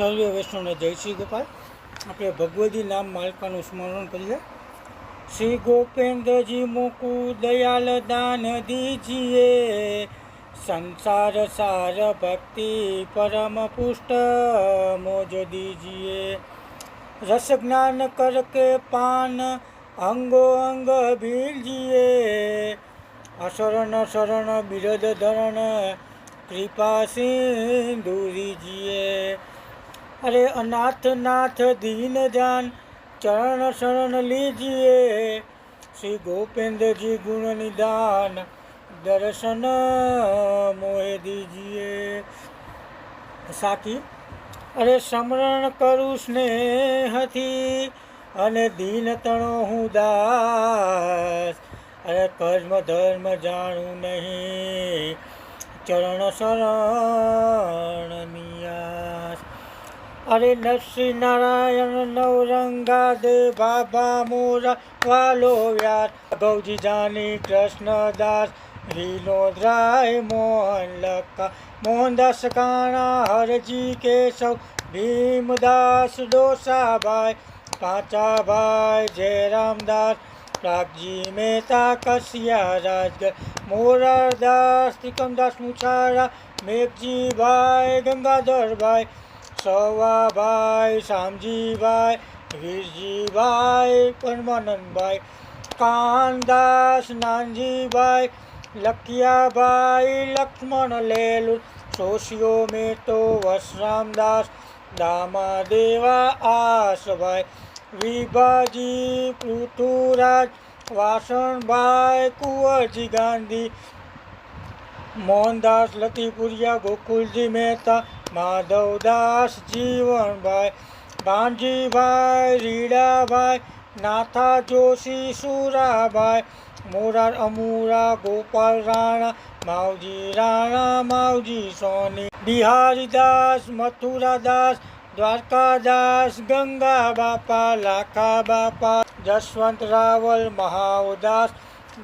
સર્વે વૈષ્ણવને જય શ્રી ગોપાલ. આપણે ભગવદી નામ માલકાનું સ્મરણ કરીએ. શ્રી ગોપેન્દ્રજી મુકુ દયાલ દાન દીજીએ. સંસાર સાર ભક્તિ પરમ પુષ્ટ મોજ દીજીએ. રસ જ્ઞાન કરકે પાન અંગો અંગ ભીલજીએ. અશરણ શરણ બિરદ ધરણ કૃપા સિંધુરીજીએ. અરે અનાથ નાથ દીન જાન, ચરણ શરણ લીજીએ. શ્રી ગોપેન્દ્રજી ગુણ નિદાન, દર્શન મોહે દીજીએ. સાકી, અરે સ્મરણ કરું સ્નેહથી, અને દીન તણો હું દાસ. અરે કર્મ ધર્મ જાણું નહીં, ચરણ શરણ નિયાસ અરે નરસિંહ નારાયણ નવરંગા દે બાબા મોરા વાલો વ્યાસ ગૌજી જાની કૃષ્ણદાસ વિનોદરાય મોહન લક્કા મોહનદાસ કાણા, હરજી કેશવ, ભીમદાસ ડોસાભાઈ પાંચાભાઈ જયરામદાસ રાગજી મહેતા, કસિયા રાજગર, મોરારદાસ, ત્રિકમદાસ મુછારા, મેઘજીભાઈ, ગંગાધરભાઈ સવાભાઈ શામજીભાઈ વીરજીભાઈ પરમાનંદભાઈ કાનદાસ નાનજીભાઈ લખિયાભાઈ લક્ષ્મણ લેલુ સોશિયો મેતો વસરામદાસ દામાદેવા આસભાઈ વિભાજી પૃથુરાજ વાસણભાઈ કુંવરજી ગાંધી મોહનદાસ લતીપુરિયા ગોકુલજી મહેતા, માધવદાસ, જીવનભાઈ ભાનજીભાઈ રીડાભાઈ, નાથા જોશી, સુરાભાઈ, મોરાર અમુરા, ગોપાલ રાણા, માવજી રાણા, માવજી સોની બિહારીદાસ મથુરાદાસ દ્વારકાદાસ, ગંગા બાપા, લાખા બાપા, જસવંત રાવલ મહાવદાસ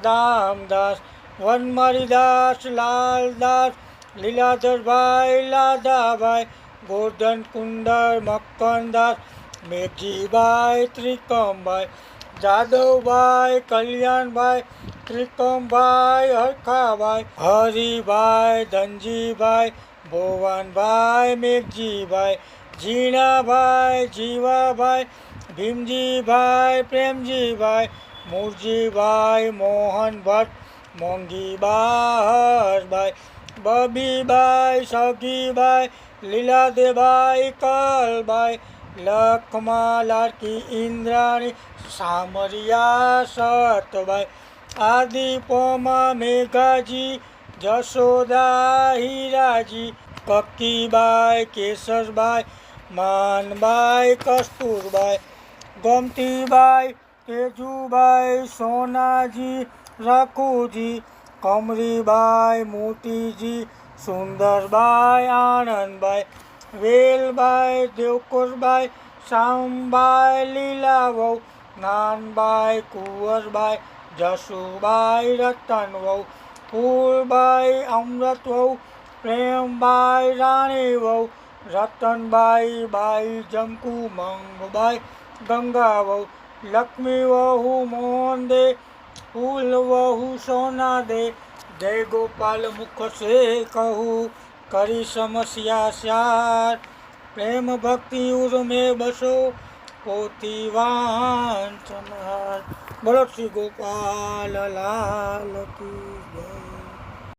દામદાસ વનમારીદાસ લાલદાસ, લીલાધરભાઈ લાદાભાઈ ગોર્ધન કુંડર મક્કનદાસ મેઘજીભાઈ ત્રિકમભાઈ જાદવભાઈ, કલ્યાણભાઈ ત્રિકમભાઈ હરખાભાઈ, હરિભાઈ, ધનજીભાઈ, ભોવાનભાઈ, મેઘજીભાઈ જીણાભાઈ જીવાભાઈ, ભીમજીભાઈ, પ્રેમજીભાઈ મૂરજીભાઈ મોહન ભટ્ટ મોંઘીબાઈ બબીબાઈ સગીબાઈ લીલાદેબાઈ કલબાઈ લખમા લાડકી ઇન્દ્રાણી, સામરિયા સતબાઈ આદિપોમાં મેઘાજી, જશોદા હીરાજી કક્કીબાઈ કેસરબાઈ માનબાઈ કસ્તુરબાઈ ગમતીબાઈ તેજુબાઈ સોનાજી રાખુજી, કમરીબાઈ, મોતીજી, સુંદરબાઈ આનંદબાઈ વેલબાઈ દેવકોરબાઈ શામબાઈ લીલાવહુ, નાનબાઈ, કુંવરબાઈ, જસુબાઈ, રતનવહુ, ફૂલબાઈ, અમૃતવહુ, પ્રેમબાઈ રાણી વહુ રતનબાઈ, બાઈ વહુ લક્ષ્મી વહુ મોહન દે ફૂલ વહુ સોના દે જય ગોપાલ મુખ સે કહું, કરી સમસ્યા સાર પ્રેમ ભક્તિ ઉર્મે બસો, પોતી વાંચનાર. બોલો શ્રી ગોપાલ લાલ કી